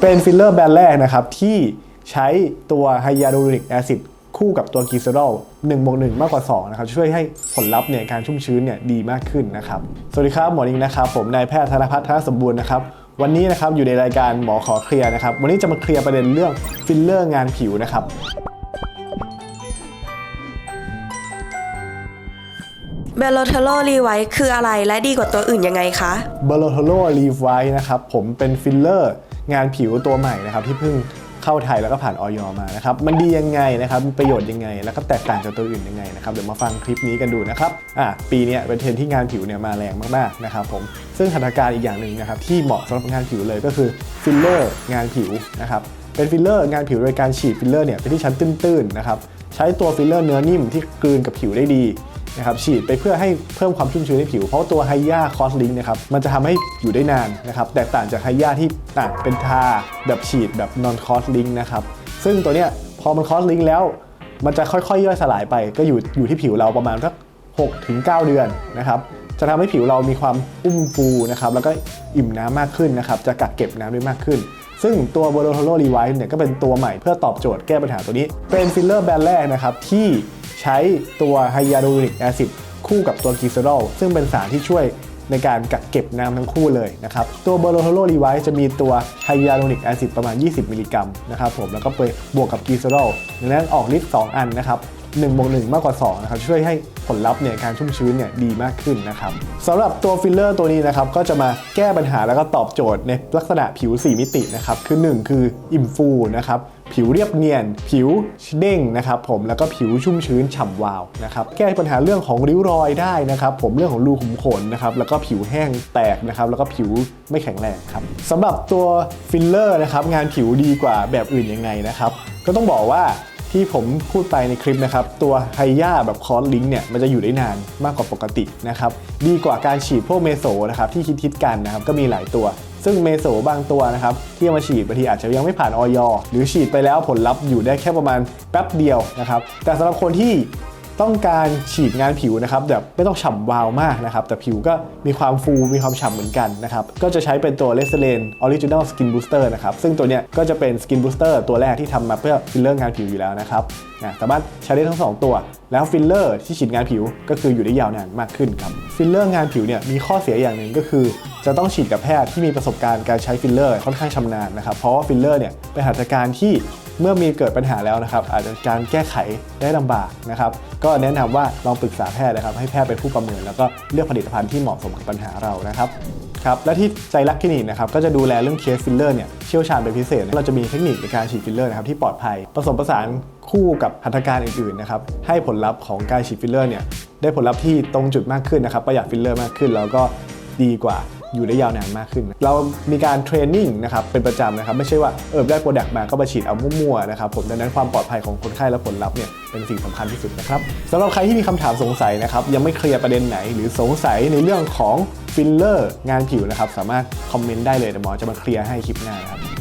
เป็นฟิลเลอร์แบรนด์แรกนะครับ ที่ใช้ตัวไฮยาลูริกแอซิดคู่กับตัวกีเซอรอล1บวก1มากกว่า2นะครับช่วยให้ผลลัพธ์เนี่ยการชุ่มชื้นเนี่ยดีมากขึ้นนะครับสวัสดีครับหมอนิงนะครับผมนายแพทย์ธนพัฒน์ธนสมบูรณ์นะครับวันนี้นะครับอยู่ในรายการหมอขอเคลียร์นะครับวันนี้จะมาเคลียร์ประเด็นเรื่องฟิลเลอร์งานผิวนะครับเบลโลเทโลรีไวท์คืออะไรและดีกว่าตัวอื่นยังไงคะ b e l o t o l o r e v i v e นะครับผมเป็นฟิลเลอร์ งานผิวตัวใหม่นะครับที่เพิ่งเข้าไทยแล้วก็ผ่านออยมานะครับ มันดียังไงนะครับมีประโยชน์ยังไง แล้วก็แตกต่างจากตัวอื่นยังไงนะครับ เดี๋ยวมาฟังคลิปนี้กันดูนะครับ อะ ปีนี้เป็นเทรนที่งานผิวเนี่ยมาแรงมากๆนะครับผม ซึ่งหัตถการอีกอย่างหนึ่งนะครับที่เหมาะสำหรับงานผิวเลยก็คือฟิลเลอร์งานผิวนะครับเป็นฟิลเลอร์งานผิวโดยการฉีดฟิลเลอร์เนี่ยไปที่ชั้นตื้นๆนะครับ ใช้ตัวฟิลเลอร์เนื้อนิ่มที่กลืนกับผิวได้ดี นะครับฉีดไปเพื่อให้เพิ่มความชุ่มชื้นให้ผิว เพราะตัวไฮยาคอสลิงนะครับมันจะทำให้อยู่ได้นานนะครับแตกต่างจากไฮยาที่ต่างเป็นทาแบบฉีดแบบนอนคอสลิงนะครับซึ่งตัวเนี้ยพอมันคอสลิงแล้ว มันจะค่อยๆย่อยสลายไป ก็อยู่อยู่ที่ผิวเราประมาณสัก6ถึง9เดือนนะครับจะทำให้ผิวเรามีความอุ้มฟูนะครับแล้วก็อิ่มน้ำมากขึ้นนะครับจะกักเก็บน้ำได้มากขึ้นซึ่งตัว b o l o t o l o Revive เนี่ยก็เป็นตัวใหม่เพื่อตอบโจทย์แก้ปัญหาตัวนี้ เป็นฟิลเลอร์แบรนด์แรกนะครับที่ ใช้ตัวไฮยาลูริกแอซิดคู่กับตัวกีเซอรอลซึ่งเป็นสารที่ช่วยในการกักเก็บน้ำทั้งคู่เลยนะครับ ตัวเบโรโทโรลีไวซ์จะมีตัวไฮยาลูริกแอซิดประมาณ 20 มิลลิกรัมนะครับผมแล้วก็ไปบวกกับกีเซอรอลดังนั้นออกฤทธิ์2อันนะครับ 1บวก1มากกว่า2นะครับช่วยให้ผลลัพธ์เนี่ยการชุ่มชื้นเนี่ยดีมากขึ้นนะครับสำหรับตัวฟิลเลอร์ตัวนี้นะครับก็จะมาแก้ปัญหาแล้วก็ตอบโจทย์ในลักษณะผิว 4 มิตินะครับคือ 1 คืออิ่มฟูนะครับผิวเรียบเนียน ผิวเด้งนะครับผมแล้วก็ผิวชุ่มชื้นฉ่ำวาวนะครับแก้ปัญหาเรื่องของริ้วรอยได้นะครับผมเรื่องของรูขุมขนนะครับแล้วก็ผิวแห้งแตกนะครับแล้วก็ผิวไม่แข็งแรงครับสำหรับตัวฟิลเลอร์นะครับงานผิวดีกว่าแบบอื่นยังไงนะครับก็ต้องบอกว่า ที่ผมพูดไปในคลิปนะครับ ตัวไฮยาแบบคอร์สลิงเนี่ยมันจะอยู่ได้นานมากกว่าปกตินะครับดีกว่าการฉีดพวกเมโซนะครับที่คิดๆกันนะครับก็มีหลายตัว ซึ่งเมโซบางตัวนะครับที่เอามาฉีดบางทีอาจจะยังไม่ผ่านออยหรือฉีดไปแล้วผลลัพธ์อยู่ได้แค่ประมาณแป๊บเดียวนะครับแต่สำหรับคนที่ ต้องการฉีดงานผิวนะครับแบบไม่ต้องฉ่ำวาวมากนะครับ แต่ผิวก็มีความฟูมีความฉ่ำเหมือนกันนะครับ ก็จะใช้เป็นตัว l e s e r a n Original Skin Booster นะครับ ซึ่งตัวเนี้ยก็จะเป็น Skin Booster ตัวแรกที่ทำมาเพื่อฟิลเลอร์งานผิวอยู่แล้วนะครับนะสามารถใช้ได้ทั้ง 2 ตัว แล้วฟิลเลอร์ที่ฉีดงานผิวก็คืออยู่ได้ยาวนานมากขึ้นครับ ฟิลเลอร์งานผิวเนี่ยมีข้อเสียอย่างหนึ่งก็คือ จะต้องฉีดกับแพทย์ที่มีประสบการณ์การใช้ฟิลเลอร์ค่อนข้างชำนาญนะครับ เพราะว่าฟิลเลอร์เนี่ยเป็นหัตถการที่ เมื่อมีเกิดปัญหาแล้วนะครับ อาจจะการแก้ไขได้ลำบากนะครับ ก็แนะนำว่าลองปรึกษาแพทย์นะครับ ให้แพทย์เป็นผู้ประเมิน แล้วก็เลือกผลิตภัณฑ์ที่เหมาะสมกับปัญหาเรานะครับครับและที่ใจรักคลินิกนะครับก็จะดูแลเรื่องเคสฟิลเลอร์เนี่ยเชี่ยวชาญเป็นพิเศษ เราจะมีเทคนิคในการฉีดฟิลเลอร์นะครับที่ปลอดภัยผสมผสานคู่กับหัตถการอื่นๆนะครับให้ผลลัพธ์ของการฉีดฟิลเลอร์เนี่ยได้ผลลัพธ์ที่ตรงจุดมากขึ้นนะครับประหยัดฟิลเลอร์มากขึ้น แล้วก็ดีกว่า อยู่ได้ยาวนานมากขึ้น เรามีการเทรนนิ่งนะครับเป็นประจำนะครับไม่ใช่ว่าเออได้โปรดักต์มาก็มาฉีดเอามั่วๆนะครับผมดังนั้นความปลอดภัยของคนไข้และผลลัพธ์เนี่ยเป็นสิ่งสำคัญที่สุดนะครับสำหรับใครที่มีคำถามสงสัยนะครับยังไม่เคลียร์ประเด็นไหน หรือสงสัยในเรื่องของฟิลเลอร์งานผิวนะครับสามารถคอมเมนต์ได้เลยเดี๋ยวหมอจะมาเคลียร์ให้คลิปหน้านะครับ